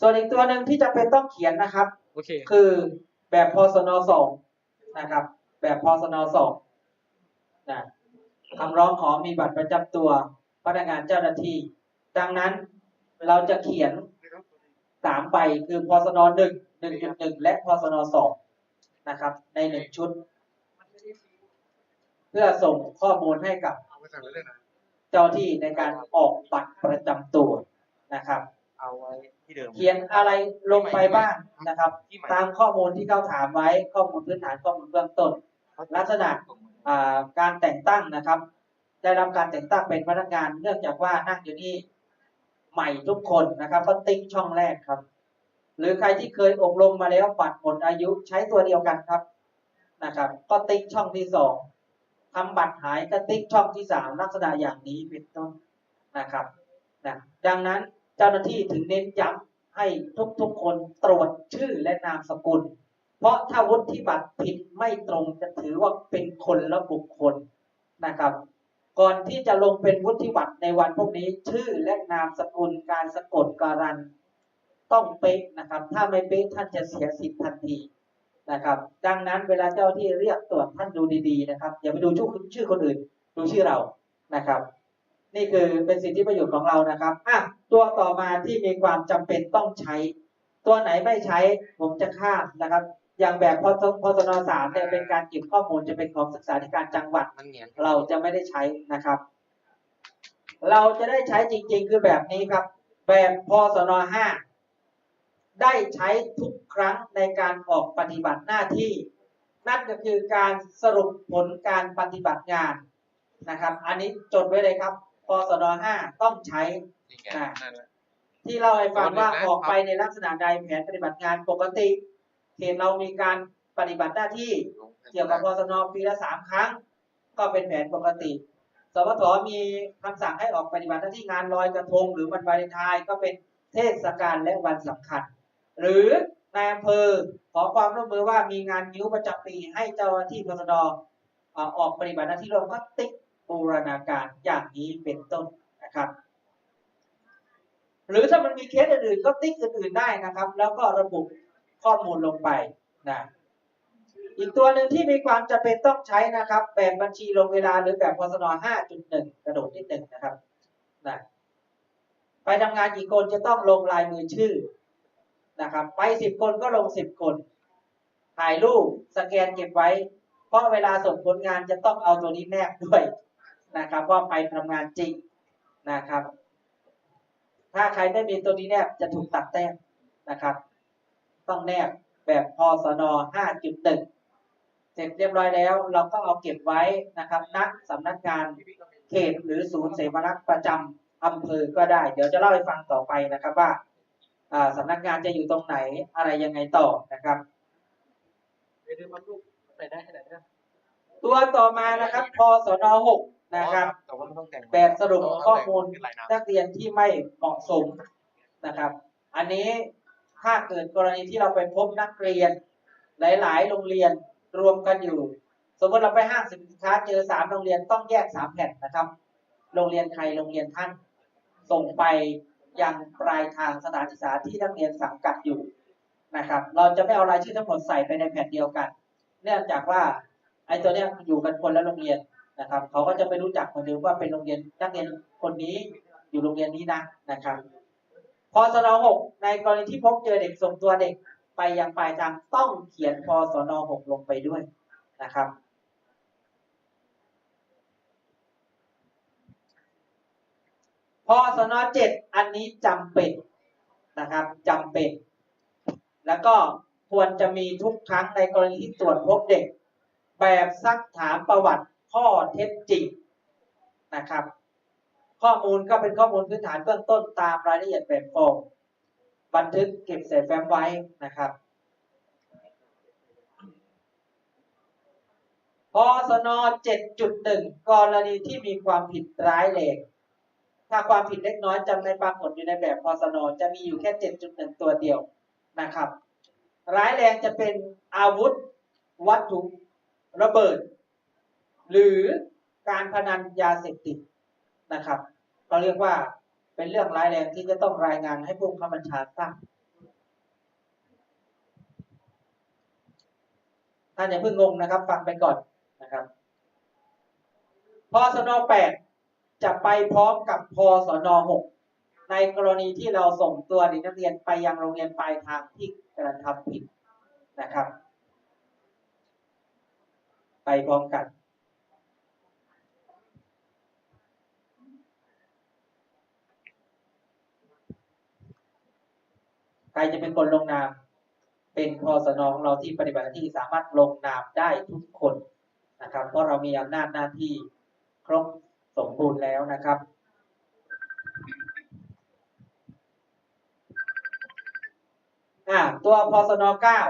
ส่วนอีกตัวหนึ่งที่จะเป็นต้องเขียนนะครับ โอเค คือแบบพสนสองนะครับ แบบพสนสองนะคำร้องขอมีบัตรประจำตัวพนักงานเจ้าหน้าที่ ดังนั้นเราจะเขียนสามใบคือพสนหนึ่งหนึ่งจุดหนึ่งและพสนสองนะครับ ในหนึ่งชุด เพื่อส่งข้อมูลให้กับเอาไปใส่ไว้เลยนะเจ้าที่ในการออกบัตรประจำตัวนะครับ เอาไว้ที่เดิม เขียนอะไรลงไปบ้างนะครับที่ใหม่ตามข้อมูลที่เขาถามไว้ข้อมูลพื้นฐานข้อมูลเบื้องต้น ลักษณะอ่าการแต่งตั้งนะครับ ได้รับการแต่งตั้งเป็นพนักงานเนื่องจากว่านั่งอยู่นี่ใหม่ทุกคนนะครับก็ติ๊กช่องแรกครับ หรือใครที่เคยอบรมมาแล้วบัตรหมดอายุใช้ตัวเดียวกันครับนะครับ ก็ติ๊กช่องที่สองทำบัตรหายก็ติ๊กช่องที่สามลักษณะอย่างนี้เป็นต้นนะครับนะดังนั้น เจ้าหน้าที่ถึงเน้นย้ำให้ทุกๆคนตรวจชื่อและนามสกุล เพราะถ้าวุฒิบัตรผิดไม่ตรงจะถือว่าเป็นคนละบุคคลนะครับ ก่อนที่จะลงเป็นวุฒิบัตรในวันพวกนี้ชื่อและนามสกุลการสะกดการันต้องเป๊ะนะครับ ถ้าไม่เป๊ะท่านจะเสียสิทธิ์ทันทีนะครับ ดังนั้นเวลาเจ้าที่เรียกตรวจท่านดูดีๆนะครับ อย่าไปดูชื่อชื่อคนอื่น ดูชื่อเรานะครับ นี่คือเป็นสิทธิประโยชน์ของเรานะครับอะตัวต่อมาที่มีความจำเป็นต้องใช้ ตัวไหนไม่ใช้ผมจะข้ามนะครับ อย่างแบบพสพสนสามเนี่ยเป็นการเก็บข้อมูลจะเป็นของศึกษาธิการจังหวัดมันเงียนเราจะไม่ได้ใช้นะครับ เราจะได้ใช้จริง ๆ คือแบบนี้ครับ แบบพสนห้าได้ใช้ทุกครั้งในการออกปฏิบัติหน้าที่ นั่นก็คือการสรุปผลการปฏิบัติงานนะครับ อันนี้จดไว้เลยครับ พสนห้าต้องใช้นี่ไงนั่นแหละ ที่เราให้ฟังว่าโดนหนึ่งนะออกไปในลักษณะใดแผนปฏิบัติงานปกติเห็นเรามีการปฏิบัติหน้าที่เกี่ยวกับพสนปีละสามครั้ง ก็เป็นแผนปกติสวทมีคำสั่งให้ออกปฏิบัติหน้าที่งานลอยกระทง หรือวันวาเลนไทน์ก็เป็นเทศกาลและวันสำคัญ หรือนายอำเภอขอความร่วมมือว่ามีงานนิ้วประจำปีให้เจ้าหน้าที่พสนเอ่อออกปฏิบัติหน้าที่ร่วมก็ติ๊ก บูรณาการอย่างนี้เป็นต้นนะครับ หรือถ้ามันมีเคสอื่นๆก็ติ๊กอื่นๆได้นะครับ แล้วก็ระบุข้อมูลลงไปนะอีกตัวหนึ่งที่มีความจำเป็นต้องใช้นะครับ แบบบัญชีลงเวลาหรือแบบพสน5.1 กระโดดนิดหนึ่งนะครับนะไปทำงานกี่คนจะต้องลงลายมือชื่อนะครับ ไปสิบคนก็ลงสิบคน ถ่ายรูปสแกนเก็บไว้ เพราะเวลาส่งผลงานจะต้องเอาตัวนี้แนบด้วย นะครับว่าไปทำงานจริงนะครับ ถ้าใครไม่มีตัวนี้แนบจะถูกตัดแต้มนะครับ ต้องแนบแบบพสน5.1 เสร็จเรียบร้อยแล้ว เราก็เอาเก็บไว้นะครับณสำนักงานเขตหรือศูนย์เสมารักษ์ประจำอำเภอก็ได้ เดี๋ยวจะเล่าให้ฟังต่อไปนะครับว่าอ่าสำนักงานจะอยู่ตรงไหนอะไรยังไงต่อนะครับเดี๋ยวมันลูกใส่ได้ให้ไหนนะตัวต่อมานะครับพสน6 นะครับแต่ว่ามันต้องแต่งแบบสรุปข้อมูลขึ้นหลายน้ำนักเรียนที่ไม่เหมาะสมนะครับ อันนี้ถ้าเกิดกรณีที่เราไปพบนักเรียน หลาย ๆ โรงเรียนรวมกันอยู่ สมมติเราไปห้างสินค้าเจอสามโรงเรียนต้องแยกสามแผ่นนะครับ โรงเรียนใครโรงเรียนท่าน ส่งไปยังปลายทางสถานศึกษาที่นักเรียนสังกัดอยู่นะครับ เราจะไม่เอารายชื่อทั้งหมดใส่ไปในแผ่นเดียวกัน เนื่องจากว่าไอ้ตัวเนี้ยอยู่กันคนละโรงเรียน นะครับเขาก็จะไม่รู้จักเหมือนเดิมว่าเป็นโรงเรียนนักเรียนคนนี้อยู่โรงเรียนนี้นะนะครับพสนหกในกรณีที่พบเจอเด็กส่งตัวเด็กไปยังปลายทางต้องเขียนพสนหกลงไปด้วยนะครับพสนเจ็ดอันนี้จำเป็นนะครับจำเป็น แล้วก็ควรจะมีทุกครั้งในกรณีที่ตรวจพบเด็ก แบบซักถามประวัติ ข้อเท็จจริงนะครับ ข้อมูลก็เป็นข้อมูลพื้นฐานเบื้องต้นตามรายละเอียดแบบฟอร์มบันทึกเก็บใส่แฟ้มไว้นะครับพสน7.1 กรณีที่มีความผิดร้ายแรงถ้าความผิดเล็กน้อยจำในปรากฏอยู่ในแบบพสนจะมีอยู่แค่ 7.1 ตัวเดียวนะครับ ร้ายแรงจะเป็นอาวุธ วัตถุระเบิด หรือการพนันยาเสพติดนะครับเราเรียกว่าเป็นเรื่องร้ายแรงที่จะต้องรายงานให้ผู้บังคับบัญชาทราบท่านอย่าเพิ่งงงนะครับ ฟังไปก่อนนะครับพศนแปจะไปพร้อมกับพศนหกในกรณีที่เราส่งตัวเด็กนักเรียนไปยังโรงเรียนปลายทางที่กระทำผิดนะครับ ไปพร้อมกัน รจะเป็นคนลงนาม เป็นพสนของเราที่ปฏิบัติหน้าที่สามารถลงนามได้ทุกคนนะครับ เพราะเรามีอำนาจหน้าที่ครบสมบูรณ์แล้วนะครับอ่าตัวพสนเก้า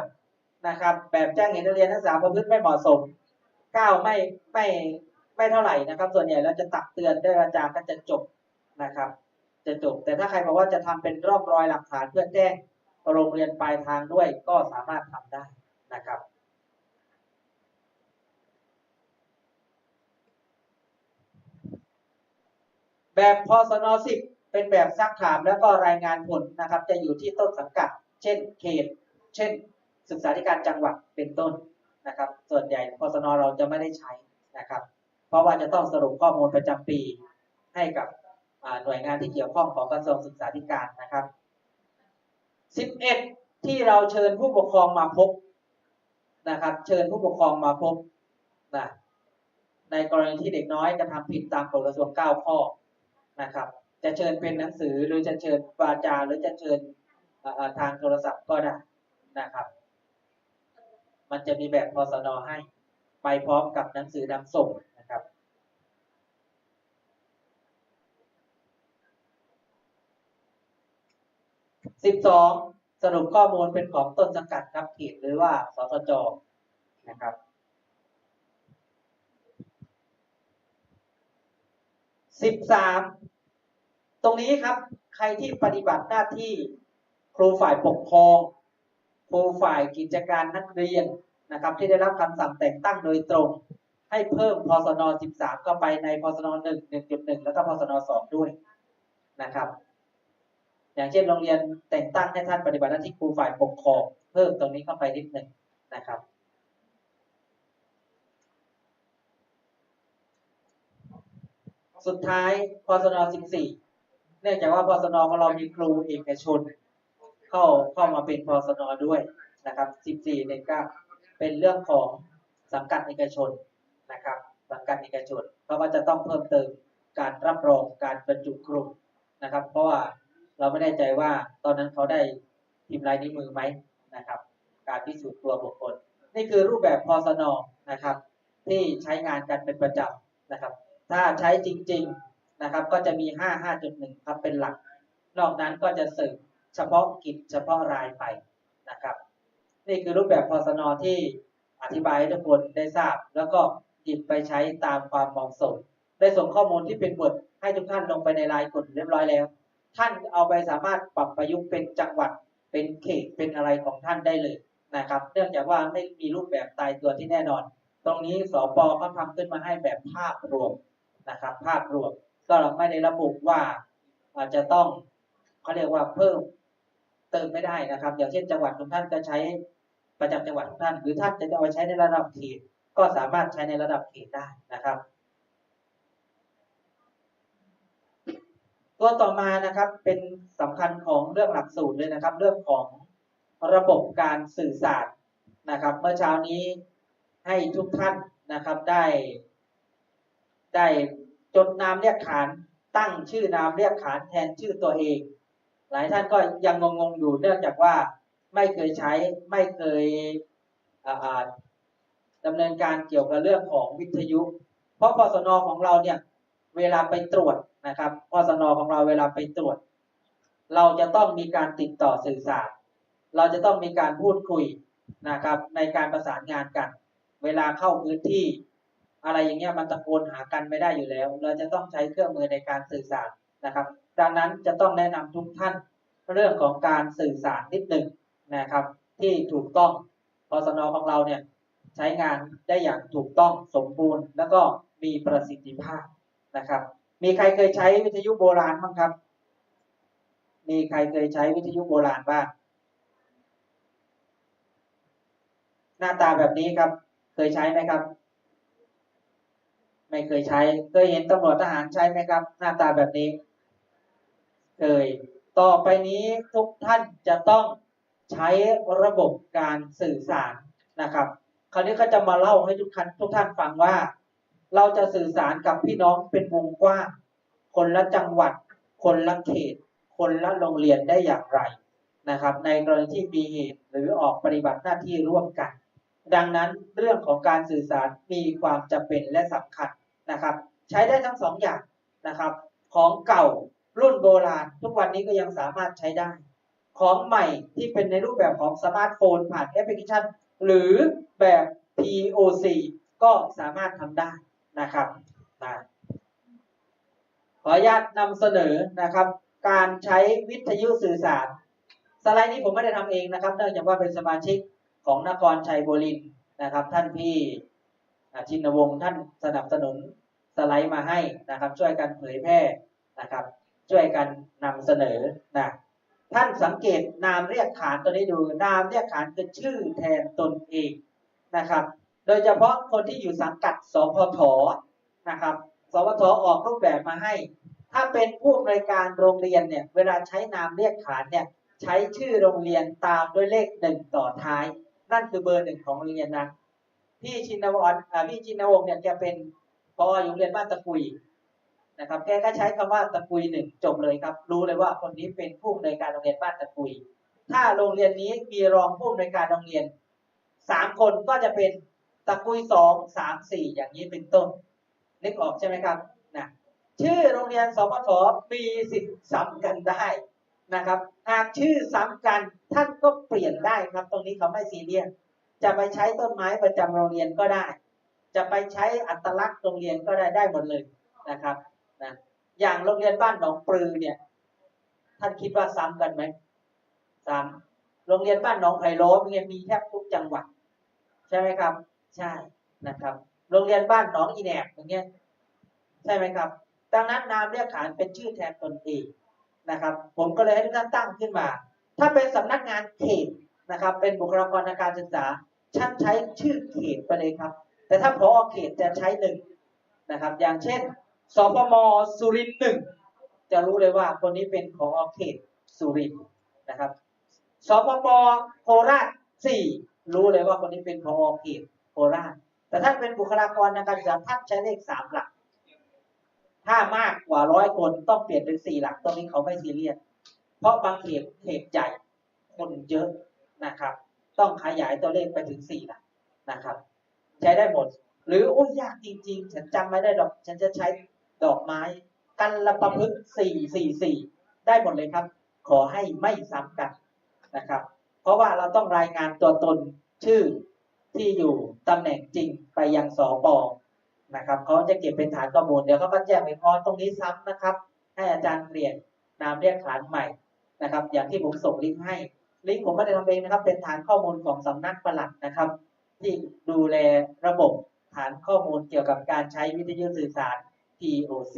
นะครับ แบบแจ้งเห็นนักเรียนนักศึกษาประพฤติไม่เหมาะสมเก้าไม่ไม่ไม่เท่าไหร่นะครับ ส่วนใหญ่เราจะตักเตือนได้อาจารย์ก็จะจบนะครับ จะจบ แต่ถ้าใครบอกว่าจะทำเป็นร่องรอยหลักฐานเพื่อแจ้ง โรงเรียนปลายทางด้วยก็สามารถทำได้นะครับแบบพสน10เป็นแบบซักถามแล้วก็รายงานผลนะครับ จะอยู่ที่ต้นสังกัด เช่นเขต เช่น ศึกษาธิการจังหวัดเป็นต้นนะครับ ส่วนใหญ่พสนเราจะไม่ได้ใช้นะครับ เพราะว่าจะต้องสรุปข้อมูลประจำปีให้กับหน่วยงานที่เกี่ยวข้องของกระทรวงศึกษาธิการนะครับ 11 ที่เราเชิญผู้ปกครองมาพบนะครับ เชิญผู้ปกครองมาพบนะในกรณีที่เด็กน้อยกระทำผิดตามกฎกระทรวง 9 ข้อนะครับ จะเชิญเป็นหนังสือหรือจะเชิญวาจาหรือจะเชิญทางโทรศัพท์ก็ได้นะครับ มันจะมีแบบพสนให้ ไปพร้อมกับหนังสือนำส่ง สิบสองสรุปข้อมูลเป็นของต้นสังกัดครับเขตหรือว่าสสจนะครับสิบสามตรงนี้ครับใครที่ปฏิบัติหน้าที่ครูฝ่ายปกครองครูฝ่ายกิจการนักเรียนนะครับ ที่ได้รับคำสั่งแต่งตั้งโดยตรง ให้เพิ่มพศน13 เข้าไปในพศน1 1.1 แล้วก็พศน2ด้วยนะครับ อย่างเช่นโรงเรียนแต่งตั้งให้ท่านปฏิบัติหน้าที่ครูฝ่ายปกครองเพิ่มตรงนี้เข้าไปนิดหนึ่งนะครับสุดท้ายพศน14 เนื่องจากว่าพศนของเรามีครูเอกชน เข้าเข้ามาเป็นพศนด้วยนะครับ 14เนี่ยก็เป็นเรื่องของสังกัดเอกชนนะครับ สังกัดเอกชนเพราะว่าจะต้องเพิ่มเติมการรับรองการบรรจุครูนะครับ เพราะว่า เราไม่แน่ใจว่าตอนนั้นเขาได้พิมพ์ลายนิ้วมือไหมนะครับ การพิสูจน์ตัวบุคคล นี่คือรูปแบบพศนนะครับ ที่ใช้งานกันเป็นประจำนะครับ ถ้าใช้จริง ๆนะครับ ก็จะมี 5 5.1 ครับเป็นหลัก นอกนั้นก็จะสืบเฉพาะกิจเฉพาะรายไปนะครับ นี่คือรูปแบบพศนที่อธิบายให้ทุกคนได้ทราบ แล้วก็หยิบไปใช้ตามความเหมาะสมได้ส่งข้อมูลที่เป็นบทให้ทุกท่านลงไปในรายกฎเรียบร้อยแล้ว ท่านเอาไปสามารถปรับประยุกต์เป็นจังหวัดเป็นเขตเป็นอะไรของท่านได้เลยนะครับ เนื่องจากว่าไม่มีรูปแบบตายตัวที่แน่นอน ตรงนี้สปเขาทำขึ้นมาให้แบบภาพรวมนะครับ ภาพรวมก็เราไม่ได้ระบุว่าอาจจะต้องเขาเรียกว่าเพิ่มเติมไม่ได้นะครับ อย่างเช่นจังหวัดของท่านก็ใช้ประจำจังหวัดของท่าน หรือท่านจะเอาไปใช้ในระดับเขตก็สามารถใช้ในระดับเขตได้นะครับ ตัวต่อมานะครับเป็นสำคัญของเรื่องหลักสูตรเลยนะครับ เรื่องของระบบการสื่อสารนะครับ เมื่อเช้านี้ให้ทุกท่านนะครับได้ ได้จดนามเรียกขานตั้งชื่อนามเรียกขานแทนชื่อตัวเอง หลายท่านก็ยังงงๆอยู่เนื่องจากว่าไม่เคยใช้ไม่เคยดำเนินการเกี่ยวกับเรื่องของวิทยุ เพราะพสนของเราเนี่ยเวลาไปตรวจ นะครับพสนของเราเวลาไปตรวจ เราจะต้องมีการติดต่อสื่อสาร เราจะต้องมีการพูดคุยนะครับในการประสานงานกัน เวลาเข้าพื้นที่ อะไรอย่างเงี้ยมันตะโกนหากันไม่ได้อยู่แล้ว เราจะต้องใช้เครื่องมือในการสื่อสารนะครับ ดังนั้นจะต้องแนะนำทุกท่านเรื่องของการสื่อสารนิดหนึ่งนะครับ ที่ถูกต้องพสนของเราเนี่ยใช้งานได้อย่างถูกต้องสมบูรณ์ แล้วก็มีประสิทธิภาพนะครับ มีใครเคยใช้วิทยุโบราณบ้างครับ มีใครเคยใช้วิทยุโบราณบ้าง หน้าตาแบบนี้ครับ เคยใช้ไหมครับ ไม่เคยใช้ เคยเห็นตำรวจทหารใช้ไหมครับ หน้าตาแบบนี้ เคย ต่อไปนี้ทุกท่านจะต้องใช้ระบบการสื่อสารนะครับ คราวนี้ก็จะมาเล่าให้ทุกท่านทุกท่านฟังว่า เราจะสื่อสารกับพี่น้องเป็นวงกว้าง คนละจังหวัด คนละเขต คนละโรงเรียนได้อย่างไรนะครับ ในกรณีที่มีเหตุหรือออกปฏิบัติหน้าที่ร่วมกัน ดังนั้นเรื่องของการสื่อสารมีความจำเป็นและสำคัญนะครับ ใช้ได้ทั้งสองอย่างนะครับ ของเก่ารุ่นโบราณ ทุกวันนี้ก็ยังสามารถใช้ได้ ของใหม่ที่เป็นในรูปแบบของสมาร์ทโฟนผ่านแอปพลิเคชัน หรือแบบ POC ก็สามารถทำได้ นะครับนะขออนุญาตนำเสนอนะครับ การใช้วิทยุสื่อสาร สไลด์นี้ผมไม่ได้ทำเองนะครับ เนื่องจากว่าเป็นสมาชิกของนครชัยบุรีนะครับ ท่านพี่ชินวงศ์ท่านสนับสนุนสไลด์มาให้นะครับ ช่วยกันเผยแพร่นะครับ ช่วยกันนำเสนอนะท่านสังเกตนามเรียกขานตัวนี้ดู นามเรียกขานคือชื่อแทนตนเองนะครับ โดยเฉพาะคนที่อยู่สังกัดสพทนะครับ สพทออกรูปแบบมาให้ ถ้าเป็นผู้อำนวยการโรงเรียนเนี่ย เวลาใช้นามเรียกขานเนี่ย ใช้ชื่อโรงเรียนตามด้วยเลขหนึ่งต่อท้าย นั่นคือเบอร์หนึ่งของโรงเรียนนั้นพี่ชินวรอ่าพี่ชินวงเนี่ยแกเป็นพออยู่โรงเรียนบ้านตะกุยนะครับ แกก็ใช้คำว่าตะกุยหนึ่งจบเลยครับ รู้เลยว่าคนนี้เป็นผู้อำนวยการโรงเรียนบ้านตะกุย ถ้าโรงเรียนนี้มีรองผู้อำนวยการโรงเรียนสามคนก็จะเป็น ตะกุยสองสามสี่อย่างนี้เป็นต้นนึกออกใช่ไหมครับนะชื่อโรงเรียนสปทมีสิทธิ์ซ้ำกันได้นะครับหากชื่อซ้ำกันท่านก็เปลี่ยนได้ครับ ตรงนี้เขาไม่ซีเรียสจะไปใช้ต้นไม้ประจำโรงเรียนก็ได้ จะไปใช้อัตลักษณ์โรงเรียนก็ได้ได้หมดเลยนะครับนะอย่างโรงเรียนบ้านหนองปลือเนี่ย ท่านคิดว่าซ้ำกันไหมซ้ำโรงเรียนบ้านหนองไผ่โล้เนี่ยมีแทบทุกจังหวัดใช่ไหมครับ ใช่นะครับ โรงเรียนบ้านหนองอีแหนกอย่างเงี้ยใช่ไหมครับ ดังนั้นนามเรียกขานเป็นชื่อแทนตนเองนะครับ ผมก็เลยให้ทุกท่านตั้งขึ้นมา ถ้าเป็นสำนักงานเขตนะครับ เป็นบุคลากรทางการศึกษาท่านใช้ชื่อเขตไปเลยครับ แต่ถ้าพอเขตจะใช้หนึ่งนะครับ อย่างเช่นสพมสุรินทร์หนึ่งจะรู้เลยว่าคนนี้เป็นขอเขตสุรินทร์นะครับสพมโคราชสี่รู้เลยว่าคนนี้เป็นขอเขต ราช แต่ถ้าเป็นบุคลากรทางการศึกษาท่านใช้เลขสามหลัก ถ้ามากกว่าร้อยคนต้องเปลี่ยนเป็นสี่หลักตรงนี้เขาไม่ซีเรียส เพราะบางเขตเขตใหญ่คนเยอะนะครับ ต้องขยายตัวเลขไปถึงสี่หลักนะครับ ใช้ได้หมด หรือโอ้ยยากจริง ๆ ฉันจำไม่ได้ดอก ฉันจะใช้ดอกไม้ กันละประพฤกสี่สี่สี่ได้หมดเลยครับ ขอให้ไม่ซ้ำกันนะครับ เพราะว่าเราต้องรายงานตัวตนชื่อ ที่อยู่ตำแหน่งจริงไปยังสปนะครับเขาจะเก็บเป็นฐานข้อมูลเดี๋ยวเขาก็แจ้งไปอ๋อตรงนี้ซ้ำนะครับ ให้อาจารย์เปลี่ยนนามเรียกฐานใหม่นะครับ อย่างที่ผมส่งลิงก์ให้ ลิงก์ผมไม่ได้ทำเองนะครับ เป็นฐานข้อมูลของสำนักปลัดนะครับ ที่ดูแลระบบฐานข้อมูลเกี่ยวกับการใช้วิทยุสื่อสาร POC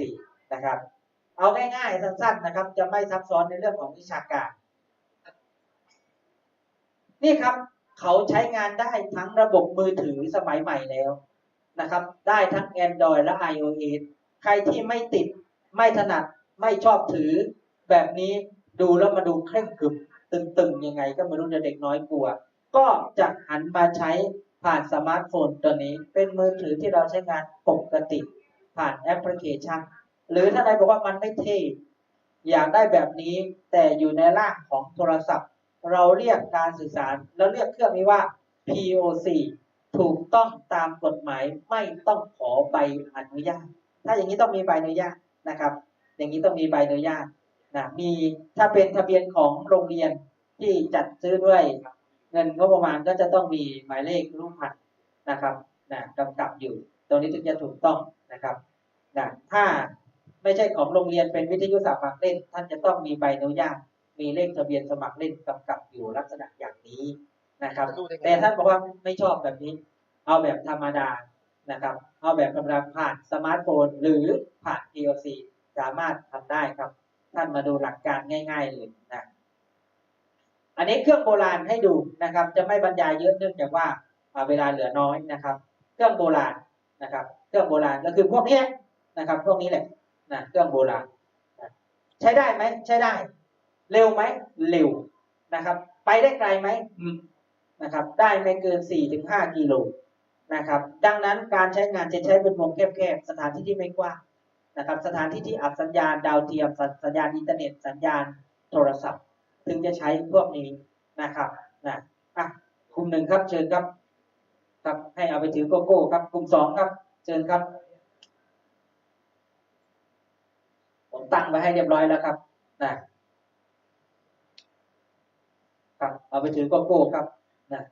นะครับ เอาง่ายๆสั้นๆนะครับ จะไม่ซับซ้อนในเรื่องของวิชาการ นี่ครับ เขาใช้งานได้ทั้งระบบมือถือสมัยใหม่แล้วนะครับ ได้ทั้ง Android และ iOS ใครที่ไม่ติดไม่ถนัดไม่ชอบถือ แบบนี้ดูแล้วมาดูเคร่งขรึมตึงๆ ยังไงก็ไม่รู้เด็กน้อยกลัว ก็จะหันมาใช้ผ่านสมาร์ทโฟนตัวนี้ เป็นมือถือที่เราใช้งานปกติ ผ่านแอปพลิเคชัน หรือถ้าใครบอกว่ามันไม่เท่อยากได้แบบนี้แต่อยู่ในร่างของโทรศัพท์ เราเรียกการสื่อสารแล้วเรียกเครื่องนี้ว่า POC ถูกต้องตามกฎหมายไม่ต้องขอใบอนุญาต ถ้าอย่างนี้ต้องมีใบอนุญาตนะครับ อย่างนี้ต้องมีใบอนุญาตนะมีถ้าเป็นทะเบียนของโรงเรียนที่จัดซื้อด้วยเงินงบประมาณก็จะต้องมีหมายเลขรูปพันธ์นะครับนะกำกับอยู่ ตรงนี้ถึงจะถูกต้องนะครับนะถ้าไม่ใช่ของโรงเรียนเป็นวิทยุสมัครเล่นท่านจะต้องมีใบอนุญาต มีเลขทะเบียนสมัครเล่นกำกับอยู่ลักษณะอย่างนี้นะครับ แต่ท่านบอกว่าไม่ชอบแบบนี้ เอาแบบธรรมดานะครับ เอาแบบธรรมดาผ่านสมาร์ทโฟน หรือผ่าน PLC สามารถทำได้ครับ ท่านมาดูหลักการง่าย ๆเลยนะอันนี้เครื่องโบราณให้ดูนะครับ จะไม่บรรยายเยอะเนื่องจากว่าอ่าเวลาเหลือน้อยนะครับ เครื่องโบราณนะครับ เครื่องโบราณก็คือพวกนี้แหละนะครับ พวกนี้แหละนะเครื่องโบราณนะใช้ได้ไหมใช้ได้ เร็วไหมเร็วนะครับ ไปได้ไกลไหมนะครับ ได้ไม่เกิน4ถึง5กิโลนะครับ ดังนั้นการใช้งานจะใช้เป็นวงแคบๆ สถานที่ที่ไม่กว้างนะครับ สถานที่ที่อับสัญญาณดาวเทียมสัญสัญญาณอินเทอร์เน็ตสัญญาณโทรศัพท์ ถึงจะใช้พวกนี้นะครับนะอะกลุ่มหนึ่งครับเชิญครับ ครับให้เอาไปถือโกโก้ครับกลุ่มสองครับ เชิญครับผมตั้งไว้ให้เรียบร้อยแล้วครับนะครับ เอาไปถือโกโก้ครับนะ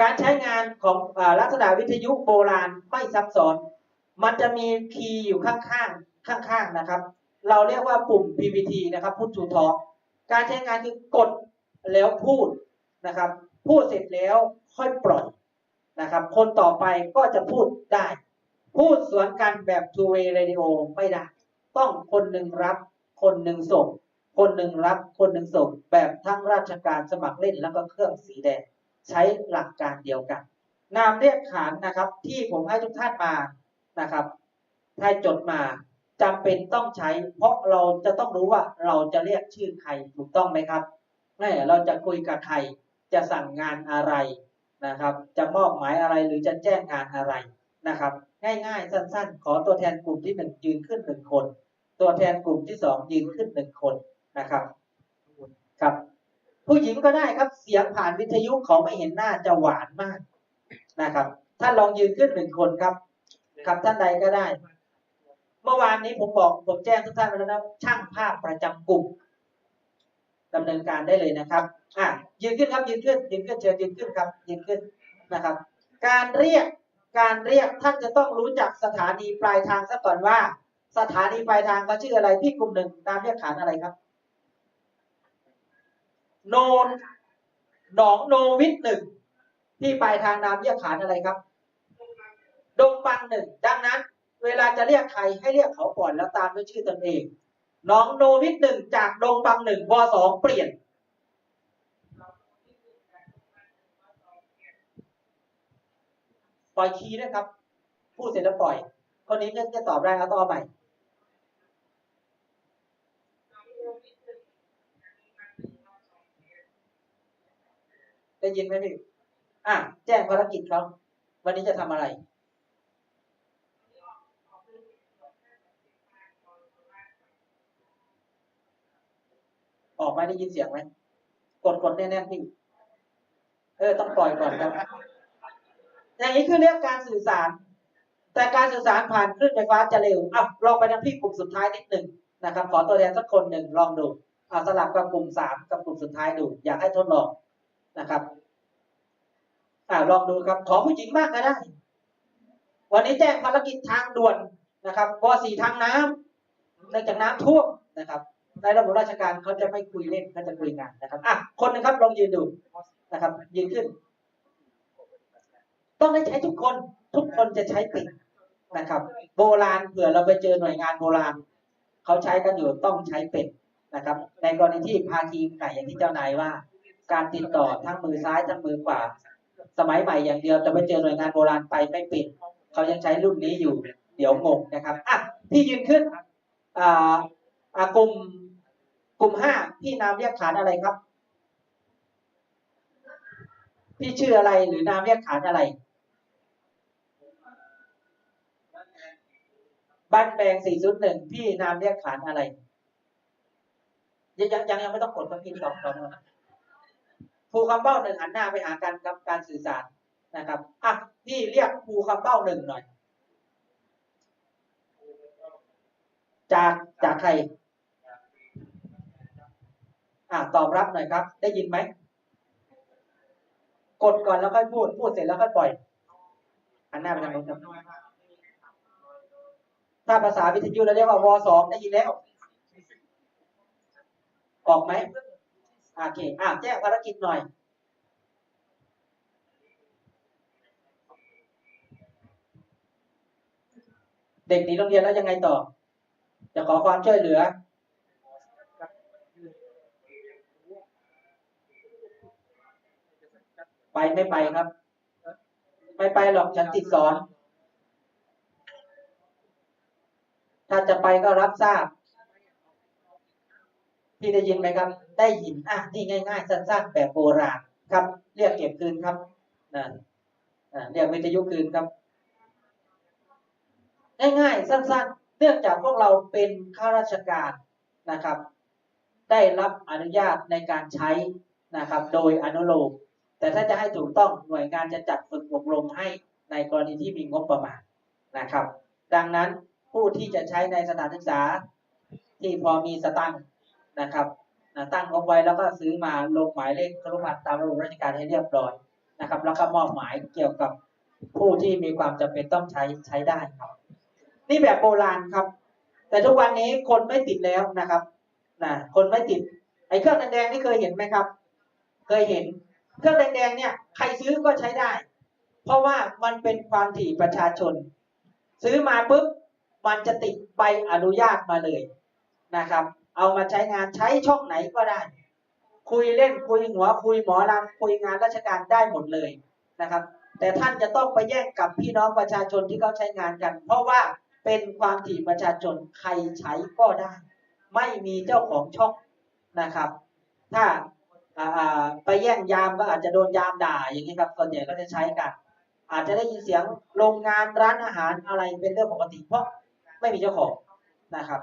การใช้งานของอลักษณะวิทยุโบราณไม่ซับซ้อน มันจะมีคีย์อยู่ข้างๆข้างๆนะครับ เราเรียกว่าปุ่ม PPT นะครับพูดทูทอการใช้งานคือกดแล้วพูดนะครับ พูดเสร็จแล้วค่อยปล่อยนะครับ คนต่อไปก็จะพูดได้ พูดสวนกันแบบ two way radio ไม่ได้ ต้องคนหนึ่งรับ คนหนึ่งส่ง คนหนึ่งรับคนหนึ่งส่งแบบทั้งราชการสมัครเล่นแล้วก็เครื่องสีแดง ใช้หลักการเดียวกัน นามเรียกขานนะครับ ที่ผมให้ทุกท่านมานะครับให้จดมาจำเป็นต้องใช้ เพราะเราจะต้องรู้ว่าเราจะเรียกชื่อใครถูกต้องไหมครับแม่เราจะคุยกับใครจะสั่งงานอะไรนะครับ จะมอบหมายอะไรหรือจะแจ้งงานอะไรนะครับ ง่ายๆสั้น ๆ ขอตัวแทนกลุ่มที่หนึ่งยืนขึ้นหนึ่งคน ตัวแทนกลุ่มที่สองยืนขึ้นหนึ่งคน นะครับครับ ผู้หญิงก็ได้ครับเสียงผ่านวิทยุเขาไม่เห็นหน้าจะหวานมากนะครับท่านลองยืนขึ้นหนึ่งคนครับ ครับท่านใดก็ได้ เมื่อวานนี้ผมบอกผมแจ้งทุกท่านไปแล้วนะช่างภาพประจำกลุ่มดำเนินการได้เลยนะครับอะยืนขึ้นครับยืนขึ้นยืนขึ้นเชิญยืนขึ้นครับยืนขึ้นนะครับ การเรียกการเรียกท่านจะต้องรู้จักสถานีปลายทางซะก่อนว่า สถานีปลายทางเขาชื่ออะไรพี่กลุ่มหนึ่งตามเรียกขานอะไรครับ โนนหนองโนวิทหนึ่งที่ปลายทางนามเรียกขานอะไรครับ ดงบังหนึ่งดังนั้น เวลาจะเรียกใครให้เรียกเขาก่อนแล้วตามด้วยชื่อตนเองหน้องโนวิทหนึ่งจากดงบังหนึ่งวสองเปลี่ยนปล่อยคีย์ด้วยครับ พูดเสร็จแล้วปล่อย คนนี้ก็จะตอบได้แล้วต่อใหม่ ได้ยินไหมพี่อะแจ้งภารกิจเขาวันนี้จะทำอะไร ออกมาได้ยินเสียงไหมกดกดแน่ๆพี่เออต้องปล่อยก่อนครับอย่างนี้คือเรียกการสื่อสาร แต่การสื่อสารผ่านคลื่นไฟฟ้าจะเร็วอะลองไปทางพี่กลุ่มสุดท้ายนิดหนึ่งนะครับ ขอตัวแทนสักคนหนึ่งลองดูอะสลับกับกลุ่มสามกับกลุ่มสุดท้ายดู อยากให้ทดลอง นะครับอ่าลองดูครับขอผู้หญิงมากก็ได้ วันนี้แจ้งภารกิจทางด่วนนะครับวสี่ทางน้ำเนื่องจากน้ำท่วมนะครับในระบบราชการเขาจะไม่คุยเล่นเขาจะคุยงานนะครับอะคนนึงครับลองยืนดูนะครับยืนขึ้น ต้องได้ใช้ทุกคนทุกคนจะใช้เป็นนะครับ โบราณเผื่อเราไปเจอหน่วยงานโบราณเขาใช้กันอยู่ต้องใช้เป็นนะครับ ในกรณีที่ภาคีมไหนอย่างที่เจ้านายว่า การติดต่อทั้งมือซ้ายทั้งมือขวา สมัยใหม่อย่างเดียวจะไปเจอหน่วยงานโบราณไปไม่เป็นเขายังใช้รุ่นนี้อยู่ เดี๋ยวงงนะครับอะพี่ยืนขึ้นอ่าอ่ากลุ่มกลุ่มห้าพี่นามเรียกขานอะไรครับ พี่ชื่ออะไรหรือนามเรียกขานอะไรบ้านแปลง401 พี่นามเรียกขานอะไร ยังยังยังไม่ต้องกดครับพี่ตอบตอบ ภูคำเบ้าหนึ่งหันหน้าไปหากันกับการสื่อสารนะครับอะพี่เรียกภูคำเบ้าหนึ่งหน่อย จากจากใครอะตอบรับหน่อยครับ ได้ยินไหมกดก่อนแล้วค่อยพูดพูดเสร็จแล้วค่อยปล่อยหันหน้าไปทางโน้นครับถ้าภาษาวิทยุเราเรียกว่าวสองได้ยินแล้ว ออกไหม โอเคอะแจ้งภารกิจหน่อย เด็กหนีโรงเรียนแล้วยังไงต่อ จะขอความช่วยเหลือ ไปไม่ไปครับ ไม่ไปหรอกฉันติดสอน ถ้าจะไปก็รับทราบ พี่ได้ยินไหมครับ ได้ยินอะนี่ง่ายๆ สั้นๆแบบโบราณครับ เรียกเก็บคืนครับนะเรียกวิทยุคืนครับ ง่ายๆสั้นๆเนื่องจากพวกเราเป็นข้าราชการนะครับ ได้รับอนุญาตในการใช้นะครับ โดยอนุโลมแต่ถ้าจะให้ถูกต้องหน่วยงานจะจัดฝึกอบรมให้ในกรณีที่มีงบประมาณนะครับ ดังนั้นผู้ที่จะใช้ในสถานศึกษาที่พอมีสตังค์ นะครับนะตั้งงบไว้แล้วก็ซื้อมาลงหมายเลขครุพันธ์ตามระบบราชการให้เรียบร้อยนะครับ แล้วก็มอบหมายเกี่ยวกับผู้ที่มีความจำเป็นต้องใช้ใช้ได้ครับ นี่แบบโบราณครับ แต่ทุกวันนี้คนไม่ติดแล้วนะครับนะคนไม่ติดไอ้เครื่องแดงๆนี่เคยเห็นไหมครับ เคยเห็นเครื่องแดงๆเนี่ยใครซื้อก็ใช้ได้ เพราะว่ามันเป็นความถี่ประชาชน ซื้อมาปุ๊บมันจะติดใบอนุญาตมาเลยนะครับ เอามาใช้งานใช้ช่องไหนก็ได้ คุยเล่นคุยหัวคุยหมอลำคุยงานราชการได้หมดเลยนะครับ แต่ท่านจะต้องไปแยกกับพี่น้องประชาชนที่เขาใช้งานกัน เพราะว่าเป็นความถี่ประชาชนใครใช้ก็ได้ ไม่มีเจ้าของช่องนะครับ ถ้าอ่าอ่าไปแย่งยามก็อาจจะโดนยามด่าอย่างนี้ครับส่วนใหญ่ก็จะใช้กัน อาจจะได้ยินเสียงโรงงานร้านอาหารอะไรเป็นเรื่องปกติเพราะไม่มีเจ้าของนะครับ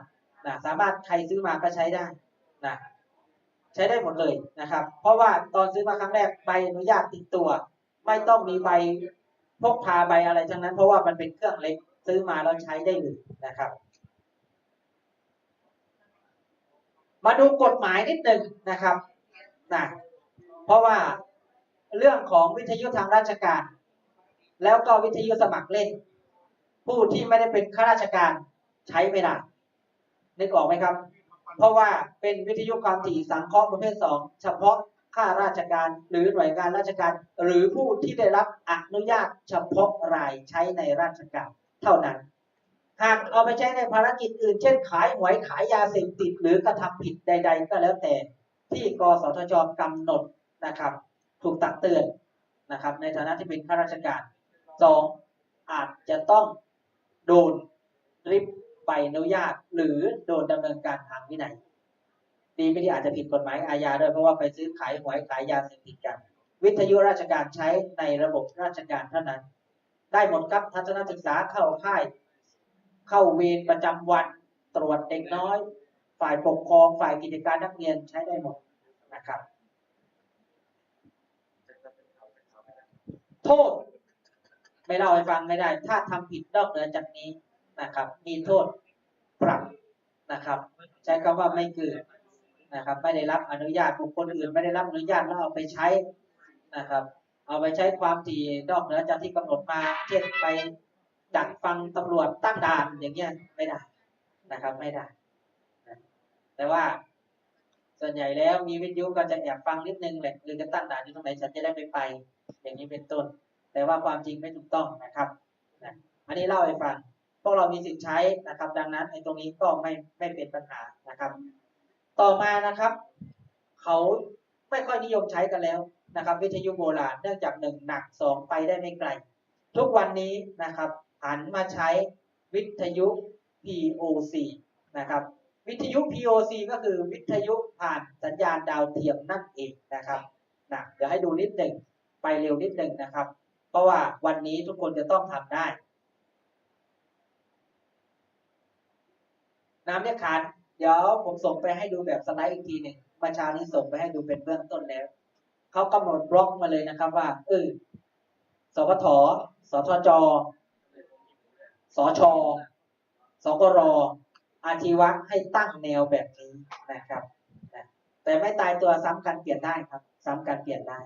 นะสามารถใครซื้อมาก็ใช้ได้นะใช้ได้หมดเลยนะครับ เพราะว่าตอนซื้อมาครั้งแรกใบอนุญาตติดตัว ไม่ต้องมีใบพกพาใบอะไรทั้งนั้น เพราะว่ามันเป็นเครื่องเล็กซื้อมาแล้วใช้ได้เลยนะครับ มาดูกฎหมายนิดหนึ่งนะครับนะเพราะว่าเรื่องของวิทยุทางราชการ แล้วก็วิทยุสมัครเล่น ผู้ที่ไม่ได้เป็นข้าราชการใช้ไม่ได้ นึกออกไหมครับ เพราะว่าเป็นวิทยุความถี่สังเคราะห์ประเภทสองเฉพาะข้าราชการหรือหน่วยงานราชการ หรือผู้ที่ได้รับอนุญาตเฉพาะรายใช้ในราชการเท่านั้น หากเอาไปใช้ในภารกิจอื่น เช่น ขายหวยขายยาเสพติดหรือกระทำผิดใด ๆ ก็แล้วแต่ที่กสทชกำหนดนะครับ ถูกตักเตือนนะครับ ในฐานะที่เป็นข้าราชการสองอาจจะต้องโดนริบ ใบอนุญาต หรือโดนดำเนินการทางวินัยดีไม่ดีอาจจะผิดกฎหมายอาญาด้วยเพราะว่าไปซื้อขายหวยขายยาเสพติดกัน วิทยุราชการใช้ในระบบราชการเท่านั้น ได้หมดครับทัศนศึกษาเข้าค่าย เข้าเวรประจำวันตรวจเด็กน้อย ฝ่ายปกครองฝ่ายกิจการนักเรียนใช้ได้หมดนะครับ โทษ ไม่เล่าให้ฟังไม่ได้ ถ้าทำผิดนอกเหนือจากนี้ นะครับ มีโทษปรับนะครับ ใช้คำว่าไม่เกินนะครับ ไม่ได้รับอนุญาตบุคคลอื่น ไม่ได้รับอนุญาตแล้วเอาไปใช้นะครับ เอาไปใช้ความถี่นอกเหนือจากที่กำหนดมาเช่นไปดักฟังตำรวจตั้งด่านอย่างเงี้ยไม่ได้นะครับไม่ได้ แต่ว่าส่วนใหญ่แล้วมีวิทยุก็จะแอบฟังนิดนึงแหละหรือจะตั้งด่านอยู่ตรงไหนฉันจะได้ไม่ไป อย่างนี้เป็นต้น แต่ว่าความจริงไม่ถูกต้องนะครับนะอันนี้เล่าให้ฟัง พวกเรามีสิทธิ์ใช้นะครับ ดังนั้นไอ้ตรงนี้ก็ไม่ไม่เป็นปัญหานะครับ ต่อมานะครับ เขาไม่ค่อยนิยมใช้กันแล้วนะครับ วิทยุโบราณเนื่องจากหนึ่งหนักสองไปได้ไม่ไกล ทุกวันนี้นะครับหันมาใช้วิทยุ POC นะครับวิทยุ POC ก็คือวิทยุผ่านสัญญาณดาวเทียมนั่นเองนะครับนะเดี๋ยวให้ดูนิดหนึ่งไปเร็วนิดหนึ่งนะครับ เพราะว่าวันนี้ทุกคนจะต้องทำได้ น้ำเนี่ยขานเดี๋ยวผมส่งไปให้ดูแบบสไลด์อีกทีหนึ่งประชานี้ส่งไปให้ดูเป็นเบื้องต้นแล้วเขากำหนดบล็อกมาเลยนะครับว่าเออสพทสทจสชสกรอาชีวะให้ตั้งแนวแบบนี้นะครับแต่ไม่ตายตัวซ้ำกันเปลี่ยนได้ครับ ซ้ำกันเปลี่ยนได้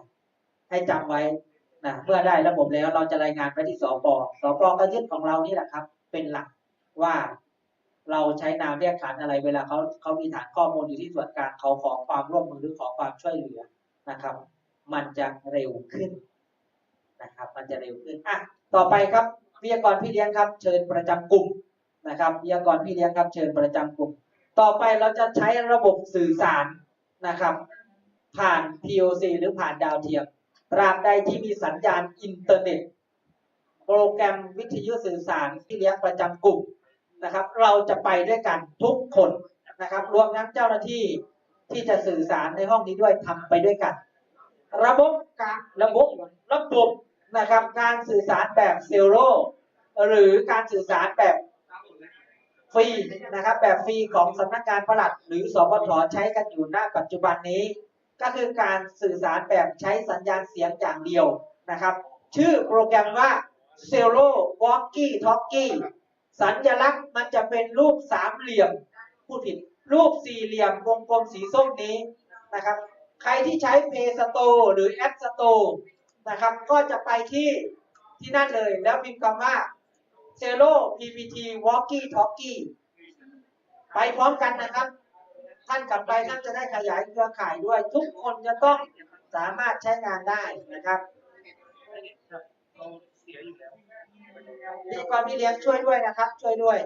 ให้จำไว้นะเมื่อได้ระบบแล้วเราจะรายงานไปที่สปสปก็ยึดของเรานี่แหละครับ เป็นหลักว่า เราใช้นามเรียกขานอะไร เวลาเขาเขามีฐานข้อมูลอยู่ที่ส่วนกลางเขาขอความร่วมมือหรือขอความช่วยเหลือนะครับ มันจะเร็วขึ้นนะครับ มันจะเร็วขึ้นอะต่อไปครับวิทยากรพี่เลี้ยงครับ เชิญประจำกลุ่มนะครับวิทยากรพี่เลี้ยงครับ เชิญประจำกลุ่ม ต่อไปเราจะใช้ระบบสื่อสารนะครับ ผ่าน POC หรือผ่านดาวเทียมตราบใดที่มีสัญญาณอินเทอร์เน็ต โปรแกรมวิทยุสื่อสารที่เลี้ยงประจำกลุ่ม นะครับ เราจะไปด้วยกันทุกคนนะครับ รวมทั้งเจ้าหน้าที่ที่จะสื่อสารในห้องนี้ด้วยทำไปด้วยกัน ระบบการระบบระบบนะครับการสื่อสารแบบเซลโลหรือการสื่อสารแบบฟรีนะครับ แบบฟรีของสำนักงานประหลัด หรือสปทใช้กันอยู่ณปัจจุบันนี้ ก็คือการสื่อสารแบบใช้สัญญาณเสียงอย่างเดียวนะครับ ชื่อโปรแกรมว่า c e l o Walkie Talkie สัญลักษณ์มันจะเป็นรูปสามเหลี่ยมพูดผิดรูปสี่เหลี่ยมวงกลมสีส้มนี้นะครับ ใครที่ใช้ Play Store หรือ App Store นะครับ ก็จะไปที่ที่นั่นเลย แล้วพิมพ์คำว่า c e l o PPT Walkie Talkie ไปพร้อมกันนะครับ ท่านกลับไปท่านจะได้ขยายเครือข่ายด้วย ทุกคนจะต้องสามารถใช้งานได้นะครับเราเสียอยู่แล้ว มีความพี่เลี้ยงช่วยด้วยนะครับ ช่วยด้วย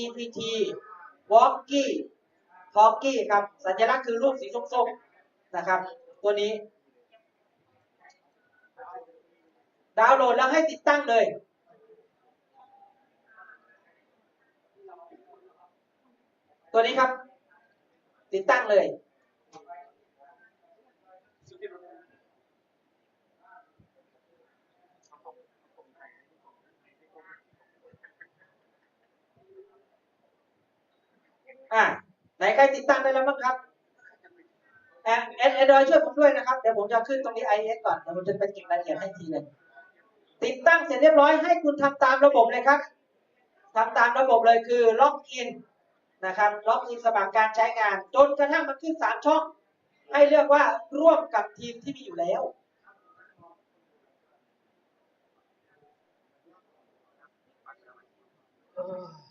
PPT Walkie Talkie ครับ สัญลักษณ์คือรูปสีส้มๆนะครับ ตัวนี้ ดาวน์โหลดแล้วให้ติดตั้งเลย ตัวนี้ครับ ติดตั้งเลย อ่าไหนใครติดตั้งได้แล้วบ้างครับแอนแอนดรอยช่วยผมด้วยนะครับ เดี๋ยวผมจะขึ้นตรงนี้ IS ก่อน เดี๋ยวผมจะไปเก็บรายละเอียดให้ทีหนึงติดตั้งเสร็จเรียบร้อยให้คุณทำตามระบบเลยครับทำตามระบบเลยคือล็อกอินนะครับล็อกอินสมัครการใช้งาน จนกระทั่งมันขึ้นสามช่อง ให้เลือกว่าร่วมกับทีมที่มีอยู่แล้วอ